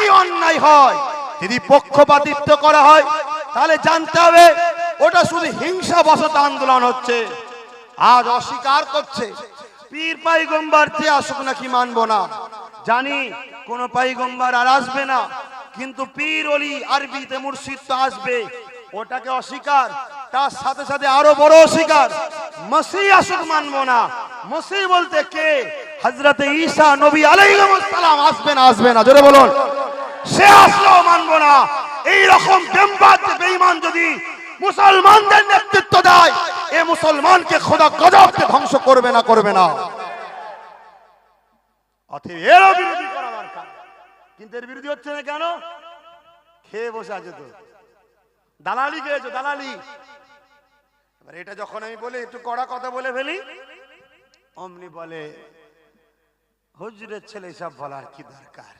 একই অন্যায় হয়? যদি পক্ষপাতিত্ব করা হয়, তাহলে জানতে হবে ওটা শুধু হিংসা বশত আন্দোলন হচ্ছে। আজ অস্বীকার করছে। পীর পাইগম্বার যে আসুক নাকি মানব না। জানি কোন পাইগম্বার আর আসবে না, কিন্তু পীর অলি আরবিতে মুর্শিদ তো আসবে। ওটাকে অস্বীকার, তার সাথে সাথে আরও বড় অস্বীকার। মসি আসুক মানব না। মসি বলতে কে? হজরতে ঈসা নবী আলাইহিসসালাম আসবে না আসবে না। জোরে বলুন। সে আসলেও মানবো না। এই রকম বেঈমান যদি মুসলমানদের নেতৃত্ব দেয়, এ মুসলমানকে খোদা গজবকে ধ্বংস করবে না করবে না। দরকার। কিন্তু এর বিরোধী হচ্ছে না কেন? খেয়ে বসে আছে তো। দালালি খেয়েছো, দালালি। এটা যখন আমি বলি, একটু কড়া কথা বলে ফেলি। অমনি বলে, হুজুরের ছেলে সব বলার কি দরকার?